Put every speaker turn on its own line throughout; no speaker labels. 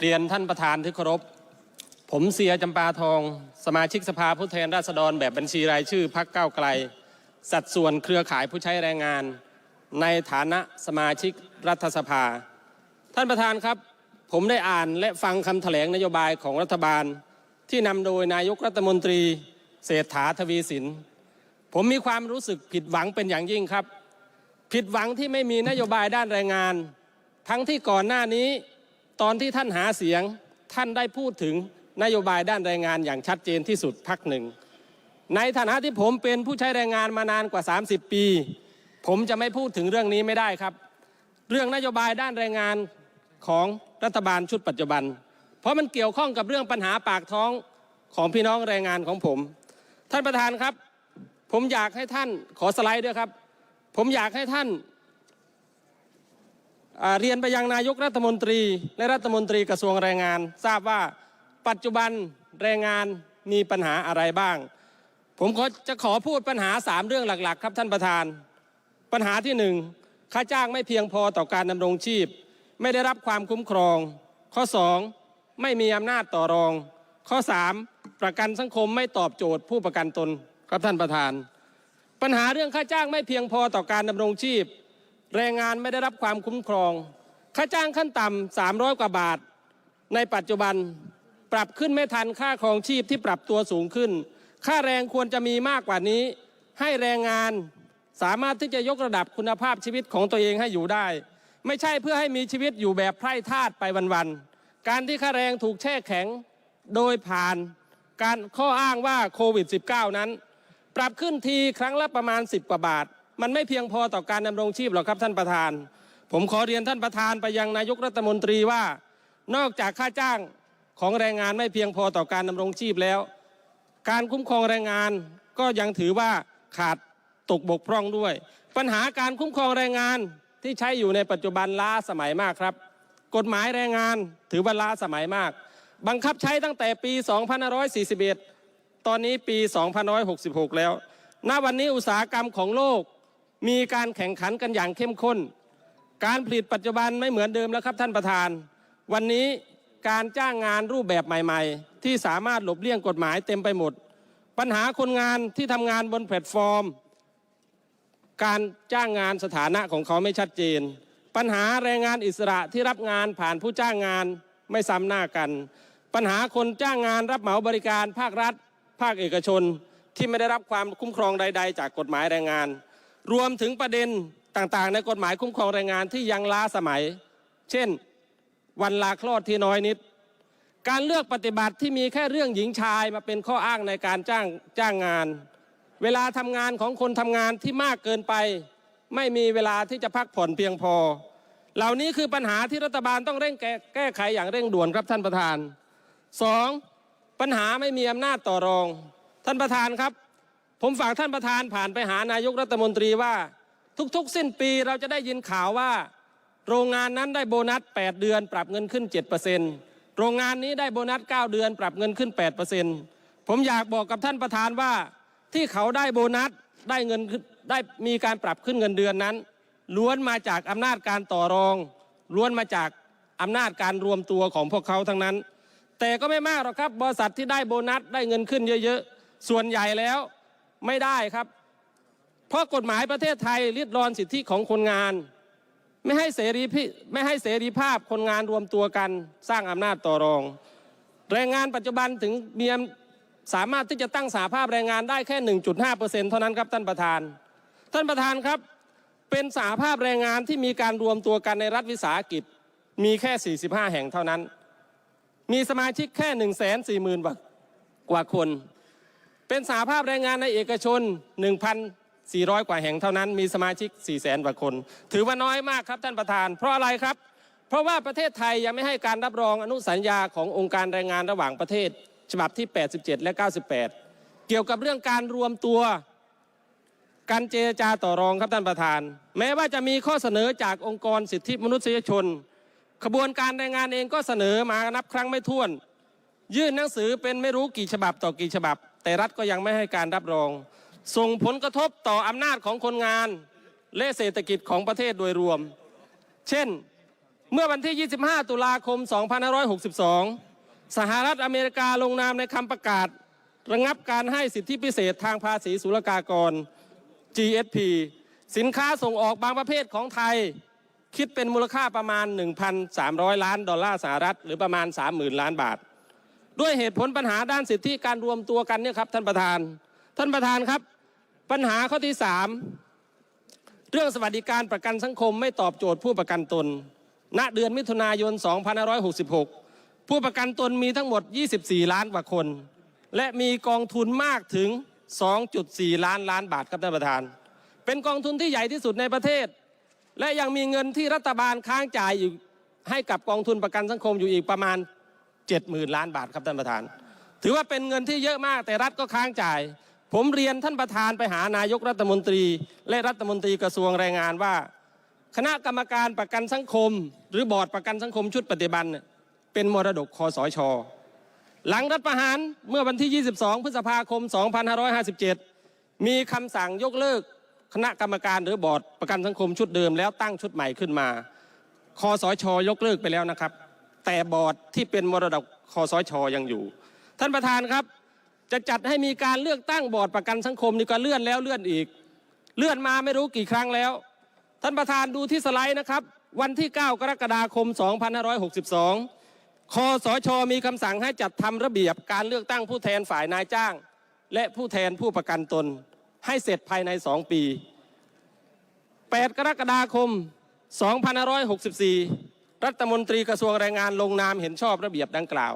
เรียนท่านประธานที่เคารพ ผมเสียจำปาทอง สมาชิกสภาผู้แทนราษฎรแบบบัญชีรายชื่อพักเก้าไกล สัดส่วนเครือข่ายผู้ใช้แรงงาน ในฐานะสมาชิกรัฐสภา ท่านประธานครับ ผมได้อ่านและฟังคำแถลงนโยบายของรัฐบาล ที่นำโดยนายกรัฐมนตรี เศรษฐาทวีสิน ผมมีความรู้สึกผิดหวังเป็นอย่างยิ่งครับ ผิดหวังที่ไม่มีนโยบายด้านแรงงาน ทั้งที่ก่อนหน้านี้ ตอนที่ท่านหาเสียงท่านได้พูดถึงนโยบายด้านแรงงานอย่างชัดเจนที่สุดพักหนึ่ง ในฐานะที่ผมเป็นผู้ใช้แรงงานมานานกว่า 30 ปี ผมจะไม่พูดถึงเรื่องนี้ไม่ได้ครับ เรื่องนโยบายด้านแรงงานของรัฐบาลชุดปัจจุบัน เพราะมันเกี่ยวข้องกับเรื่องปัญหาปากท้องของพี่น้องแรงงานของผม ท่านประธานครับ ผมอยากให้ท่านขอสไลด์ด้วยครับ ผมอยากให้ท่าน เรียนไปยังนายกรัฐมนตรี และรัฐมนตรีกระทรวงแรงงาน ทราบว่าปัจจุบันแรงงานมีปัญหาอะไรบ้าง ผมขอจะขอพูดปัญหาสามเรื่องหลัก ๆ ครับท่านประธาน ปัญหาที่หนึ่งค่าจ้างไม่เพียงพอต่อการดำรงชีพ ไม่ได้รับความคุ้มครอง ข้อสองไม่มีอำนาจต่อรอง ข้อสามประกันสังคมไม่ตอบโจทย์ผู้ประกันตนครับท่านประธาน ปัญหาเรื่องค่าจ้างไม่เพียงพอต่อการดำรงชีพ แรงงานไม่ได้รับความคุ้มครอง ค่าจ้างขั้นต่ำ300กว่าบาท ในปัจจุบันปรับขึ้นไม่ทันค่าครองชีพที่ปรับตัวสูงขึ้น ค่าแรงควรจะมีมากกว่านี้ ให้แรงงานสามารถที่จะยกระดับคุณภาพชีวิตของตัวเองให้อยู่ได้ ไม่ใช่เพื่อให้มีชีวิตอยู่แบบไพร่ทาสไปวันๆการที่ค่าแรงถูกแช่แข็งโดยผ่านการข้ออ้างว่าโควิด -19 นั้น ปรับขึ้นทีครั้งละประมาณ 10 กว่าบาท มันไม่เพียงพอต่อการดำรงชีพหรอกครับท่านประธาน ผมขอเรียนท่านประธานไปยังนายกรัฐมนตรีว่า นอกจากค่าจ้างของแรงงานไม่เพียงพอต่อการดำรงชีพแล้ว การคุ้มครองแรงงานก็ยังถือว่าขาดตกบกพร่องด้วย ปัญหาการคุ้มครองแรงงานที่ใช้อยู่ในปัจจุบันล้าสมัยมากครับ กฎหมายแรงงานถือว่าล้าสมัยมาก บังคับใช้ตั้งแต่ปี 2541 ตอนนี้ปี 2566 แล้ว ณ วันนี้อุตสาหกรรมของโลก มีการแข่งขันกันอย่างเข้มข้น การผลิตปัจจุบันไม่เหมือนเดิมแล้วครับท่านประธาน วันนี้การจ้างงานรูปแบบใหม่ ๆ ที่สามารถหลบเลี่ยงกฎหมายเต็มไปหมด ปัญหาคนงานที่ทำงานบนแพลตฟอร์ม การจ้างงานสถานะของเขาไม่ชัดเจน ปัญหาแรงงานอิสระที่รับงานผ่านผู้จ้างงานไม่ซ้ำหน้ากัน ปัญหาคนจ้างงานรับเหมาบริการภาครัฐ ภาคเอกชน ที่ไม่ได้รับความคุ้มครองใด ๆ จากกฎหมายแรงงาน รวมถึงประเด็นต่างๆ ในกฎหมายคุ้มครองแรงงานที่ยังล้าสมัย เช่น วันลาคลอดที่น้อยนิด การเลือกปฏิบัติที่มีแค่เรื่องหญิงชายมาเป็นข้ออ้างในการจ้างจ้างงาน เวลาทำงานของคนทำงานที่มากเกินไป ไม่มีเวลาที่จะพักผ่อนเพียงพอ เหล่านี้คือปัญหาที่รัฐบาลต้องเร่งแก้แกไขอย่างเร่งด่วนครับท่านประธานสองปัญหาไม่มีอำนาจต่อรอง ท่านประธานครับ ผมฝากท่านประธานผ่านไปหานายกรัฐมนตรีว่า ทุกๆ สิ้นปีเราจะได้ยินข่าวว่า โรงงานนั้นได้โบนัส 8 เดือน ปรับเงินขึ้น 7%โรงงานนี้ได้โบนัส 9 เดือน ปรับเงินขึ้น 8%ผมอยากบอกกับท่านประธานว่าที่เขาได้โบนัสได้เงินขึ้นได้มีการปรับขึ้นเงินเดือนนั้น ล้วนมาจากอำนาจการต่อรอง ล้วนมาจากอำนาจการรวมตัวของพวกเขาทั้งนั้น แต่ก็ไม่มากหรอกครับบริษัทที่ได้โบนัสได้เงินขึ้นเยอะๆส่วนใหญ่แล้ว ไม่ได้ครับ เพราะกฎหมายประเทศไทยริดรอนสิทธิของคนงาน ไม่ให้เสรีพิไม่ให้เสรีภาพคนงานรวมตัวกันสร้างอำนาจต่อรอง แรงงานปัจจุบันถึงมีอำสามารถที่จะตั้งสาภาพแรงงานได้แค่ 1.5%เท่านั้นครับท่านประธาน ท่านประธานครับเป็นสาภาพแรงงานที่มีการรวมตัวกันในรัฐวิสาหกิจมีแค่ 45 แห่งเท่านั้น มีสมาชิกแค่ 1 4 0 0 0 0กว่าคน เป็นสาภาพแรงงานในเอกชน 1,400 กว่าแห่งเท่านั้น มีสมาชิก 4 0 0 0 0 0กว่าคน ถือว่าน้อยมากครับท่านประธาน เพราะอะไรครับ เพราะว่าประเทศไทยยังไม่ให้การรับรองอนุสัญญาขององค์การแรงงานระหว่างประเทศ ฉบับที่ 87 และ 98 เกี่ยวกับเรื่องการรวมตัวการเจรจาต่อรองครับท่านประธาน แม้ว่าจะมีข้อเสนอจากองค์กรสิทธิมนุษยชน ขบวนการแรงงานเองก็เสนอมานับครั้งไม่ถ้วน ยื่นหนังสือเป็นไม่รู้กี่ฉบับต่อกี่ฉบับ แต่รัฐก็ยังไม่ให้การรับรอง ส่งผลกระทบต่ออำนาจของคนงาน และเศรษฐกิจของประเทศโดยรวม เช่น เมื่อวันที่ 25 ตุลาคม 2562 สหรัฐอเมริกาลงนามในคำประกาศ ระงับการให้สิทธิพิเศษทางภาษีศุลกากร GSP สินค้าส่งออกบางประเภทของไทย คิดเป็นมูลค่าประมาณ 1,300 ล้านดอลลาร์สหรัฐ หรือประมาณ 30,000 ล้านบาท ด้วยเหตุผลปัญหาด้านสิทธิการรวมตัวกันเนี่ยครับท่านประธาน ท่านประธานครับ ปัญหาข้อที่ 3 เรื่องสวัสดิการประกันสังคมไม่ตอบโจทย์ผู้ประกันตน ณเดือนมิถุนายน 2566 ผู้ประกันตนมีทั้งหมด 24 ล้านกว่าคน และมีกองทุนมากถึง 2.4 ล้านล้านบาทครับท่านประธาน เป็นกองทุนที่ใหญ่ที่สุดในประเทศ และยังมีเงินที่รัฐบาลค้างจ่ายอยู่ให้กับกองทุนประกันสังคมอยู่อีกประมาณ 70,000ล้านบาทครับท่านประธาน ถือว่าเป็นเงินที่เยอะมากแต่รัฐก็ค้างจ่าย ผมเรียนท่านประธานไปหานายกรัฐมนตรี และรัฐมนตรีกระทรวงแรงงานว่า คณะกรรมการประกันสังคม หรือบอร์ดประกันสังคมชุดปฏิบัติเนี่ยเป็นมรดกคอสชหลังรัฐประหารเมื่อวันที่ 22 พฤษภาคม 2557 มีคำสั่งยกเลิกคณะกรรมการหรือบอร์ดประกันสังคมชุดเดิมแล้วตั้งชุดใหม่ขึ้นมา คอสชยกเลิกไปแล้วนะครับ แต่บอร์ดที่เป็นมรดกคอสชยังอยู่ ท่านประธานครับ จะจัดให้มีการเลือกตั้งบอร์ดประกันสังคมนี่ก็เลื่อนแล้วเลื่อนอีก เลื่อนมาไม่รู้กี่ครั้งแล้ว ท่านประธานดูที่สไลด์นะครับ วันที่ 9 กรกฎาคม 2562คอสชมีคำสั่งให้จัดทำระเบียบการเลือกตั้งผู้แทนฝ่ายนายจ้าง และผู้แทนผู้ประกันตน ให้เสร็จภายใน 2 ปี 8 กรกฎาคม 2564 รัฐมนตรีกระทรวงแรงงานลงนามเห็นชอบระเบียบดังกล่าว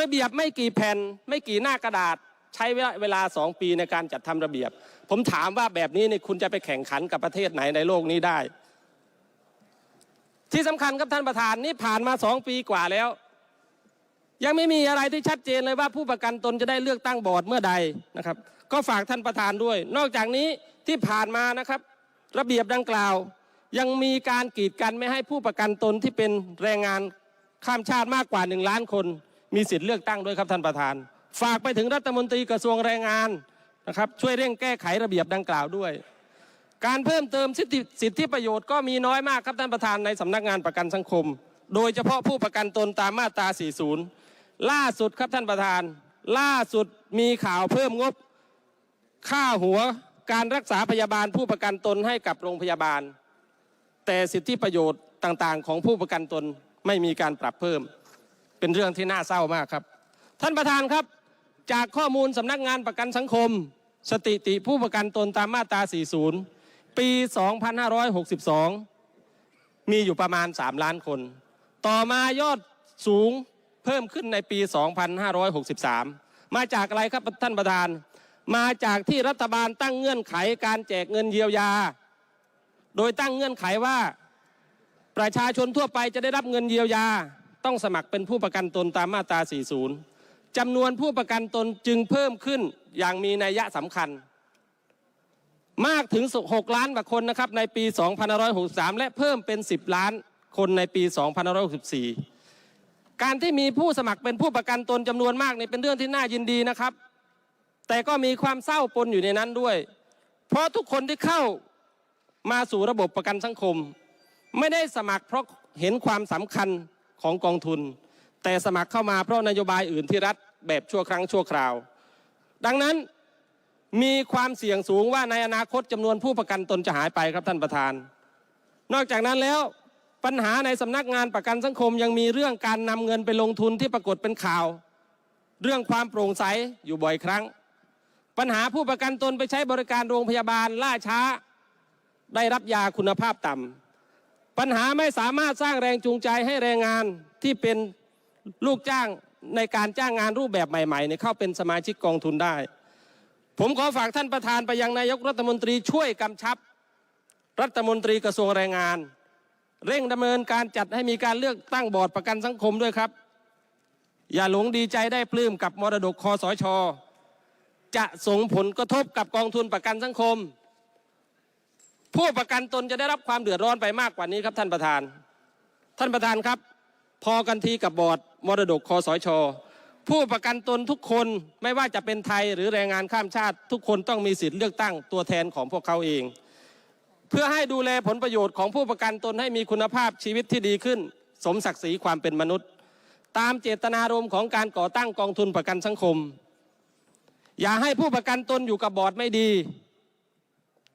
ระเบียบไม่กี่แผ่นไม่กี่หน้ากระดาษใช้เวลาสองปีในการจัดทำระเบียบ ผมถามว่าแบบนี้เนี่ยคุณจะไปแข่งขันกับประเทศไหนในโลกนี้ได้ ที่สำคัญครับท่านประธานนี่ผ่านมาสองปีกว่าแล้ว ยังไม่มีอะไรที่ชัดเจนเลยว่าผู้ประกันตนจะได้เลือกตั้งบอร์ดเมื่อใดนะครับ ก็ฝากท่านประธานด้วย นอกจากนี้ที่ผ่านมานะครับ ระเบียบดังกล่าว ยังมีการกีดกันไม่ให้ผู้ประกันตนที่เป็นแรงงานข้ามชาติมากกว่าหนึ่งล้านคน มีสิทธิ์เลือกตั้งด้วยครับท่านประธาน ฝากไปถึงรัฐมนตรีกระทรวงแรงงานนะครับช่วยเร่งแก้ไขระเบียบดังกล่าวด้วย การเพิ่มเติมสิทธิสิทธิประโยชน์ก็มีน้อยมากครับท่านประธานในสำนักงานประกันสังคม โดยเฉพาะผู้ประกันตนตามมาตรา 40 ล่าสุดครับท่านประธาน ล่าสุดมีข่าวเพิ่มงบค่าหัวการรักษาพยาบาลผู้ประกันตนให้กับโรงพยาบาล แต่สิทธิประโยชน์ต่างๆ ของผู้ประกันตนไม่มีการปรับเพิ่ม เป็นเรื่องที่น่าเศร้ามากครับ ท่านประธานครับ จากข้อมูลสำนักงานประกันสังคมสถิติผู้ประกันตนตามมาตรา 40 ปี 2562 มีอยู่ประมาณ 3 ล้านคน ต่อมายอดสูงเพิ่มขึ้นในปี 2563 มาจากอะไรครับท่านประธาน มาจากที่รัฐบาลตั้งเงื่อนไขการแจกเงินเยียวยา โดยตั้งเงื่อนไขว่า ประชาชนทั่วไปจะได้รับเงินเยียวยา ต้องสมัครเป็นผู้ประกันตนตามมาตรา 40 จำนวนผู้ประกันตนจึงเพิ่มขึ้นอย่างมีนัยยะสำคัญ มากถึง 6 ล้านกว่าคนนะครับในปี 2563 และเพิ่มเป็น 10 ล้านคนในปี 2564 การที่มีผู้สมัครเป็นผู้ประกันตนจำนวนมากนี่เป็นเรื่องที่น่ายินดีนะครับ แต่ก็มีความเศร้าปนอยู่ในนั้นด้วย เพราะทุกคนที่เข้า มาสู่ระบบประกันสังคม ไม่ได้สมัครเพราะเห็นความสำคัญของกองทุน แต่สมัครเข้ามาเพราะนโยบายอื่นที่รัฐแบบชั่วครั้งชั่วคราว ดังนั้นมีความเสี่ยงสูงว่าในอนาคตจำนวนผู้ประกันตนจะหายไปครับท่านประธาน นอกจากนั้นแล้วปัญหาในสำนักงานประกันสังคมยังมีเรื่องการนำเงินไปลงทุนที่ปรากฏเป็นข่าว เรื่องความโปร่งใสอยู่บ่อยครั้ง ปัญหาผู้ประกันตนไปใช้บริการโรงพยาบาลล่าช้า ได้รับยาคุณภาพต่ำปัญหาไม่สามารถสร้างแรงจูงใจให้แรงงานที่เป็นลูกจ้างในการจ้างงานรูปแบบใหม่ๆเนี่ยเข้าเป็นสมาชิกกองทุนได้ ผมขอฝากท่านประธานไปยังนายกรัฐมนตรีช่วยกำชับ รัฐมนตรีกระทรวงแรงงาน เร่งดำเนินการจัดให้มีการเลือกตั้งบอร์ดประกันสังคมด้วยครับ อย่าหลงดีใจได้ปลื้มกับมรดกคอสชจะส่งผลกระทบกับกองทุนประกันสังคม ผู้ประกันตนจะได้รับความเดือดร้อนไปมากกว่านี้ครับท่านประธาน ท่านประธานครับ พอกันทีกับบอร์ดมรดกคอสช ผู้ประกันตนทุกคนไม่ว่าจะเป็นไทยหรือแรงงานข้ามชาติ ทุกคนต้องมีสิทธิ์เลือกตั้งตัวแทนของพวกเขาเอง เพื่อให้ดูแลผลประโยชน์ของผู้ประกันตนให้มีคุณภาพชีวิตที่ดีขึ้น สมศักดิ์ศรีความเป็นมนุษย์ ตามเจตนารมณ์ของการก่อตั้งกองทุนประกันสังคม อย่าให้ผู้ประกันตนอยู่กับบอร์ดไม่ดี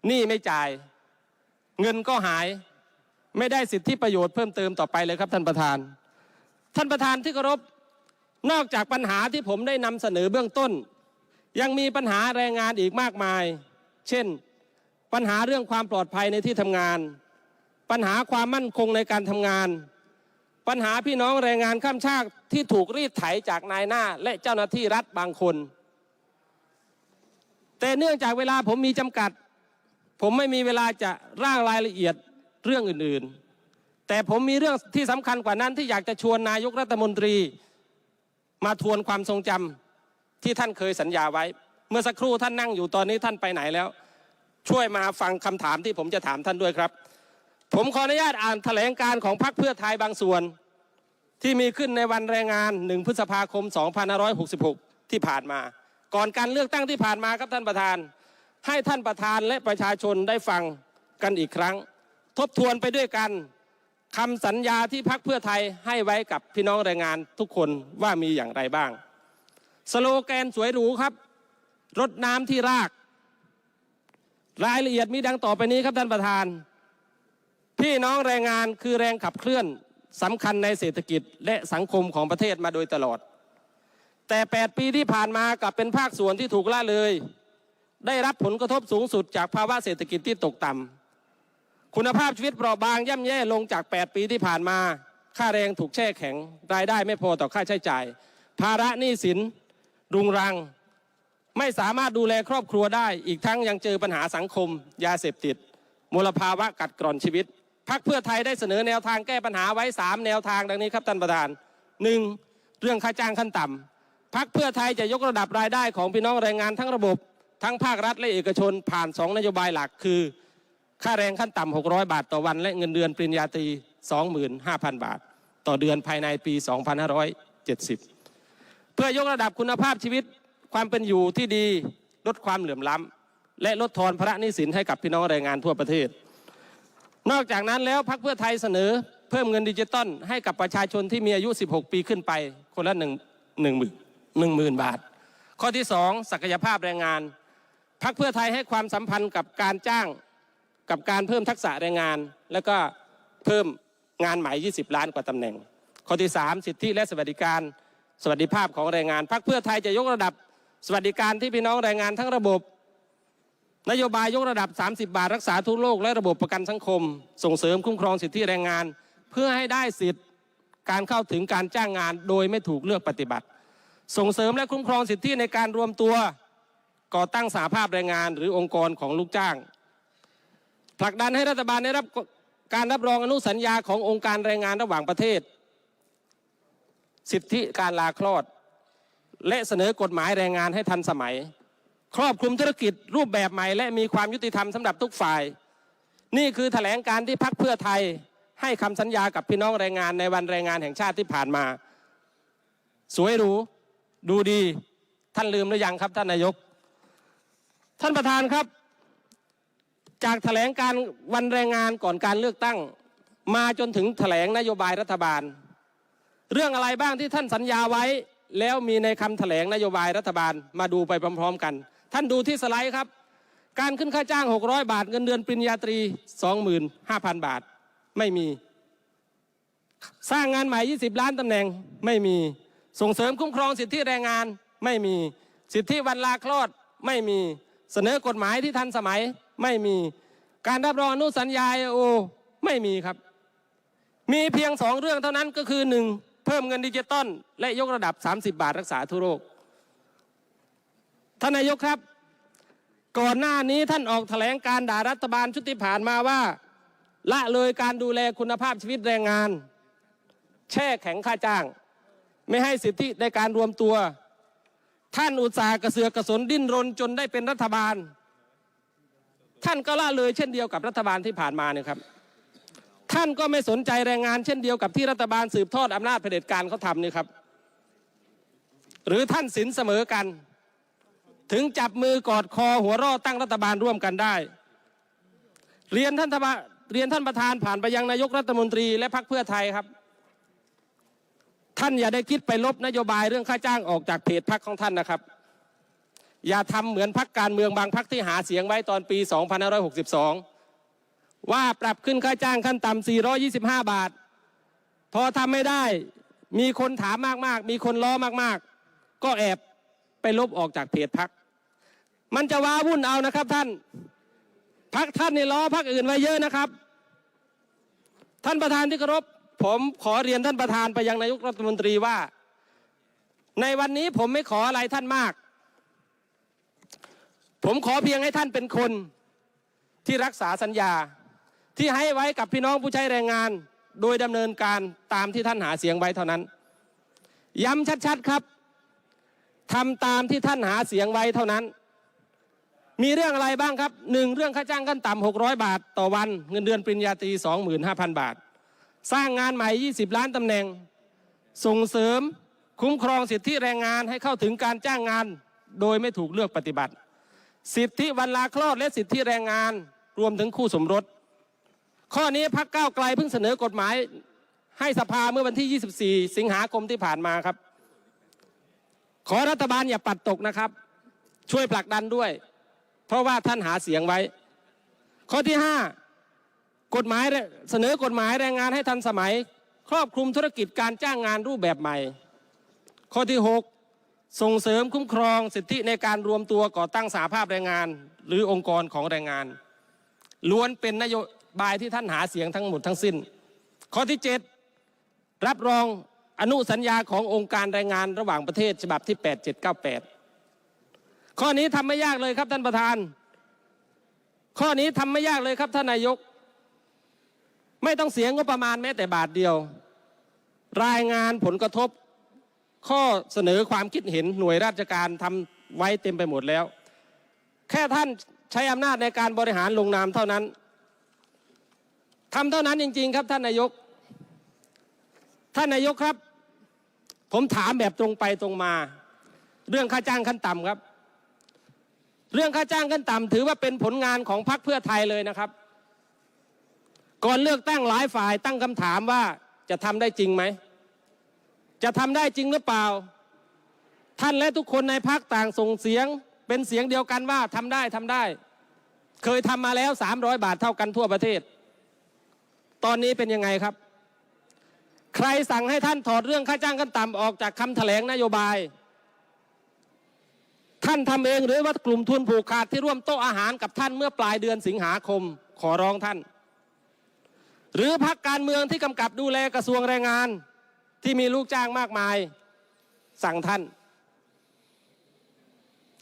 หนี้ไม่จ่าย เงินก็หายไม่ได้สิทธิประโยชน์เพิ่มเติมต่อไปเลยครับท่านประธาน ท่านประธานที่เคารพนอกจากปัญหาที่ผมได้นำเสนอเบื้องต้น ยังมีปัญหาแรงงานอีกมากมาย เช่น ปัญหาเรื่องความปลอดภัยในที่ทำงาน ปัญหาความมั่นคงในการทำงาน ปัญหาพี่น้องแรงงานข้ามชาติที่ถูกรีดไถจากนายหน้าและเจ้าหน้าที่รัฐบางคน แต่เนื่องจากเวลาผมมีจำกัด ผมไม่มีเวลาจะร่างรายละเอียดเรื่องอื่นๆ แต่ผมมีเรื่องที่สำคัญกว่านั้นที่อยากจะชวนนายกรัฐมนตรี มาทวนความทรงจำที่ท่านเคยสัญญาไว้ เมื่อสักครู่ท่านนั่งอยู่ตอนนี้ท่านไปไหนแล้ว ช่วยมาฟังคำถามที่ผมจะถามท่านด้วยครับ ผมขออนุญาตอ่านแถลงการของพรรคเพื่อไทยบางส่วน ที่มีขึ้นในวันแรงงาน 1 พฤษภาคม 2566 ที่ผ่านมา ก่อนการเลือกตั้งที่ผ่านมาครับท่านประธาน ให้ท่านประธานและประชาชนได้ฟังกันอีกครั้ง ทบทวนไปด้วยกันคำสัญญาที่พรรคเพื่อไทยให้ไว้กับพี่น้องแรงงานทุกคนว่ามีอย่างไรบ้าง สโลแกนสวยหรูครับรดน้ำที่ราก รายละเอียดมีดังต่อไปนี้ครับท่านประธาน พี่น้องแรงงานคือแรงขับเคลื่อนสำคัญในเศรษฐกิจและสังคมของประเทศมาโดยตลอด แต่ 8 ปีที่ผ่านมากลับเป็นภาคส่วนที่ถูกละเลย ได้รับผลกระทบสูงสุดจากภาวะเศรษฐกิจที่ตกต่ำคุณภาพชีวิตเปราะบางย่ำแย่ลงจาก 8 ปีที่ผ่านมา ค่าแรงถูกแช่แข็ง รายได้ไม่พอต่อค่าใช้จ่าย ภาระหนี้สินรุงรัง ไม่สามารถดูแลครอบครัวได้ อีกทั้งยังเจอปัญหาสังคม ยาเสพติด มลภาวะกัดกร่อนชีวิตพักเพื่อไทยได้เสนอแนวทางแก้ปัญหาไว้ 3 แนวทางดังนี้ครับท่านประธาน 1. เรื่องค่าจ้างขั้นต่ำพักเพื่อไทยจะยกระดับรายได้ของพี่น้องแรงงานทั้งระบบ ทั้งภาครัฐและเอกชนผ่าน 2 นโยบายหลักคือ ค่าแรงขั้นต่ำ 600 บาทต่อวัน และเงินเดือนปริญญาตรี 25,000 บาท ต่อเดือนภายในปี 2570 เพื่อยกระดับคุณภาพชีวิตความเป็นอยู่ที่ดีลดความเหลื่อมล้ำและลดทอนภาระนี้สินให้กับพี่น้องแรงงานทั่วประเทศ นอกจากนั้นแล้วพรรคเพื่อไทยเสนอเพิ่มเงินดิจิตอลให้กับประชาชนที่มีอายุ 16 ปีขึ้นไป คนละหนึ่งหนึ่งหมื่นหนึ่งหมื่นบาท ข้อที่สองศักยภาพแรงงาน พรรคเพื่อไทยให้ความสัมพันธ์กับการจ้างกับการเพิ่มทักษะแรงงาน แล้วก็เพิ่มงานใหม่ 20 ล้านกว่าตำแหน่ง ข้อที่สามสิทธิและสวัสดิการสวัสดิภาพของแรงงานพรรคเพื่อไทยจะยกระดับสวัสดิการที่พี่น้องแรงงานทั้งระบบ นโยบายยกระดับ 30 บาทรักษาทุกโรคและระบบประกันสังคม ส่งเสริมคุ้มครองสิทธิแรงงาน เพื่อให้ได้สิทธิการเข้าถึงการจ้างงานโดยไม่ถูกเลือกปฏิบัติ ส่งเสริมและคุ้มครองสิทธิในการรวมตัว ก่อตั้งสาภาพแรงงานหรือองค์กรของลูกจ้าง ผลักดันให้รัฐบาลได้รับการรับรองอนุสัญญาขององค์การแรงงานระหว่างประเทศ สิทธิการลาคลอด และเสนอกฎหมายแรงงานให้ทันสมัย ครอบคลุมธุรกิจรูปแบบใหม่ และมีความยุติธรรมสำหรับทุกฝ่าย นี่คือแถลงการที่พักเพื่อไทยให้คำสัญญากับพี่น้องแรงงานในวันแรงงานแห่งชาติที่ผ่านมา สวยหรูดูดีท่านลืมหรือยังครับท่านนายก ท่านประธานครับ จากแถลงการวันแรงงานก่อนการเลือกตั้ง มาจนถึงแถลงนโยบายรัฐบาล เรื่องอะไรบ้างที่ท่านสัญญาไว้ แล้วมีในคำแถลงนโยบายรัฐบาลมาดูไปพร้อมๆกัน ท่านดูที่สไลด์ครับ การขึ้นค่าจ้าง 600 บาท เงินเดือนปริญญาตรี 25,000 บาทไม่มี สร้างงานใหม่ 20 ล้านตำแหน่งไม่มีส่งเสริมคุ้มครองสิทธิแรงงานไม่มีสิทธิวันลาคลอดไม่มี เสนอกฎหมายที่ทันสมัยไม่มีการรับรองอนุสัญญาโอไม่มีครับ มีเพียงสองเรื่องเท่านั้นก็คือหนึ่งเพิ่มเงินดิจิตอลและยกระดับ 30 บาทรักษาทุโรคท่านนายกครับ ก่อนหน้านี้ท่านออกแถลงการด่ารัฐบาลชุดที่ผ่านมาว่า ละเลยการดูแลคุณภาพชีวิตแรงงาน แช่แข็งค่าจ้าง ไม่ให้สิทธิในการรวมตัว ท่านอุตสาห์กระเสือกกระสนดิ้นรนจนได้เป็นรัฐบาล ท่านก็ละเลยเช่นเดียวกับรัฐบาลที่ผ่านมาเนี่ยครับ ท่านก็ไม่สนใจแรงงานเช่นเดียวกับที่รัฐบาลสืบทอดอำนาจเผด็จการเขาทำเนี่ยครับ หรือท่านสินเสมอกัน ถึงจับมือกอดคอหัวรอตั้งรัฐบาลร่วมกันได้ เรียนท่านทบเรียนท่านประธานผ่านไปยังนายกรัฐมนตรีและพรรคเพื่อไทยครับ ท่านอย่าได้คิดไปลบนโยบายเรื่องค่าจ้างออกจากเพจพรรคของท่านนะครับ อย่าทำเหมือนพรรคการเมืองบางพรรคที่หาเสียงไว้ตอนปี 2562 ว่าปรับขึ้นค่าจ้างขั้นต่ำ425 บาท พอทำไม่ได้มีคนถามมากๆ มีคนล้อมากๆ ก็แอบไปลบออกจากเพจพรรคมันจะว้าวุ่นเอานะครับท่าน พักท่านในล้อพักอื่นไว้เยอะนะครับ ท่านประธานที่เคารพ ผมขอเรียนท่านประธานไปยังนายกรัฐมนตรีว่า ในวันนี้ผมไม่ขออะไรท่านมาก ผมขอเพียงให้ท่านเป็นคนที่รักษาสัญญาที่ให้ไว้กับพี่น้องผู้ใช้แรงงาน โดยดำเนินการตามที่ท่านหาเสียงไว้เท่านั้น ย้ำชัดๆครับทำตามที่ท่านหาเสียงไว้เท่านั้น มีเรื่องอะไรบ้างครับหนึ่งเรื่องค่าจ้างขั้นต่ำ600 บาท ต่อวัน เงินเดือนปริญญาตรี 25,000 บาท สร้างงานใหม่ 20 ล้านตำแหน่ง ส่งเสริมคุ้มครองสิทธิแรงงานให้เข้าถึงการจ้างงาน โดยไม่ถูกเลือกปฏิบัติ สิทธิวันลาคลอดและสิทธิแรงงานรวมถึงคู่สมรส ข้อนี้พักก้าวไกลเพิ่งเสนอกฎหมายให้สภาเมื่อวันที่ 24 สิงหาคมที่ผ่านมาครับ ขอรัฐบาลอย่าปัดตกนะครับ ช่วยผลักดันด้วย เพราะว่าท่านหาเสียงไว้ ข้อที่ 5 กฎหมายเสนอกฎหมายแรงงานให้ทันสมัย ครอบคลุมธุรกิจการจ้างงานรูปแบบใหม่ ข้อที่ 6 ส่งเสริมคุ้มครองสิทธิในการรวมตัวก่อตั้งสาภาพแรงงาน หรือองค์กรของแรงงาน ล้วนเป็นนโยบายที่ท่านหาเสียงทั้งหมดทั้งสิ้น ข้อที่ 7 รับรองอนุสัญญาขององค์การแรงงานระหว่างประเทศฉบับที่ 8798 ข้อนี้ทำไม่ยากเลยครับท่านประธาน ข้อนี้ทำไม่ยากเลยครับท่านนายก ไม่ต้องเสียงบประมาณแม้แต่บาทเดียว รายงานผลกระทบ ข้อเสนอความคิดเห็นหน่วยราชการทำไว้เต็มไปหมดแล้ว แค่ท่านใช้อำนาจในการบริหารลงนามเท่านั้นทำเท่านั้นจริง ๆ ครับท่านนายก ท่านนายกครับ ผมถามแบบตรงไปตรงมา เรื่องค่าจ้างขั้นต่ำครับ เรื่องค่าจ้างขั้นต่ำถือว่าเป็นผลงานของพรรคเพื่อไทยเลยนะครับ ก่อนเลือกตั้งหลายฝ่ายตั้งคำถามว่าจะทำได้จริงไหม จะทำได้จริงหรือเปล่า ท่านและทุกคนในพรรคต่างส่งเสียง เป็นเสียงเดียวกันว่าทำได้ทำได้ เคยทำมาแล้ว 300 บาทเท่ากันทั่วประเทศ ตอนนี้เป็นยังไงครับ ใครสั่งให้ท่านถอดเรื่องค่าจ้างขั้นต่ำออกจากคำแถลงนโยบาย ท่านทำเองหรือว่ากลุ่มทุนผูกขาดที่ร่วมโต๊ะอาหารกับท่านเมื่อปลายเดือนสิงหาคม ขอร้องท่าน หรือพักการเมืองที่กำกับดูแลกระทรวงแรงงาน ที่มีลูกจ้างมากมาย สั่งท่าน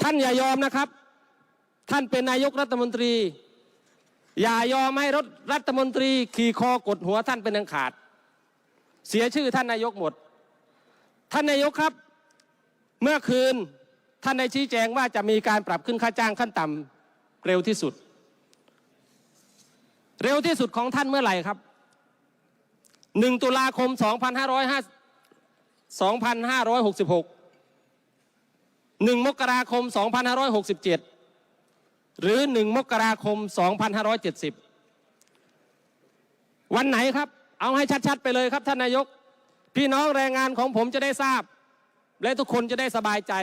ท่านอย่ายอมนะครับ ท่านเป็นนายกรัฐมนตรี อย่ายอมให้รถรัฐมนตรี ขี่คอกดหัวท่านเป็นอันขาด เสียชื่อท่านนายกหมด ท่านนายกครับ เมื่อคืนท่านได้ชี้แจงว่าจะมีการปรับขึ้นค่าจ้างขั้นต่ำเร็วที่สุด เร็วที่สุดของท่านเมื่อไหร่ครับ 1 ตุลาคม2566 1 มกราคม 2567 หรือ 1 มกราคม 2570 วันไหนครับ เอาให้ชัดๆ ไปเลยครับท่านนายก พี่น้องแรงงานของผมจะได้ทราบ และทุกคนจะได้สบายใจ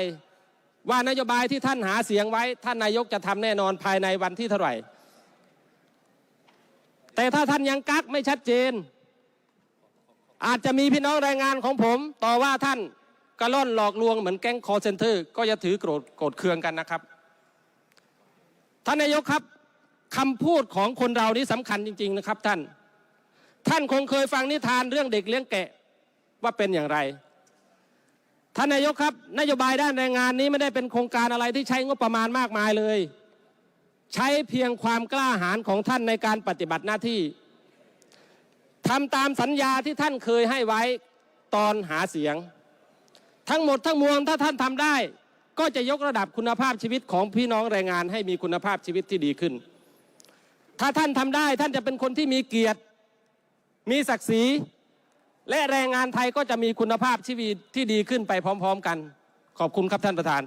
ว่านโยบายที่ท่านหาเสียงไว้ ท่านนายกจะทำแน่นอนภายในวันที่เท่าไหร่ แต่ถ้าท่านยังกักไม่ชัดเจน อาจจะมีพี่น้องแรงงานของผม ต่อว่าท่านกระล่อนหลอกลวงเหมือนแก๊งคอเซนเตอร์ ก็จะถือโกรธโกรธเคืองกันนะครับ ท่านนายกครับคำพูดของคนเรานี้สำคัญจริง ๆนะครับ ท่าน ท่านคงเคยฟังนิทานเรื่องเด็กเลี้ยงแกะว่าเป็นอย่างไร ท่านนายกครับ นโยบายด้านแรงงานนี้ไม่ได้เป็นโครงการอะไรที่ใช้งบประมาณมากมายเลย ใช้เพียงความกล้าหาญของท่านในการปฏิบัติหน้าที่ทำตามสัญญาที่ท่านเคยให้ไว้ตอนหาเสียง ทั้งหมดทั้งมวลถ้าท่านทำได้ ก็จะยกระดับคุณภาพชีวิตของพี่น้องแรงงานให้มีคุณภาพชีวิตที่ดีขึ้น ถ้าท่านทำได้ท่านจะเป็นคนที่มีเกียรติ มีศักดิ์ศรี และแรงงานไทยก็จะมีคุณภาพชีวิตที่ดีขึ้นไปพร้อม ๆ กัน ขอบคุณครับท่านประธาน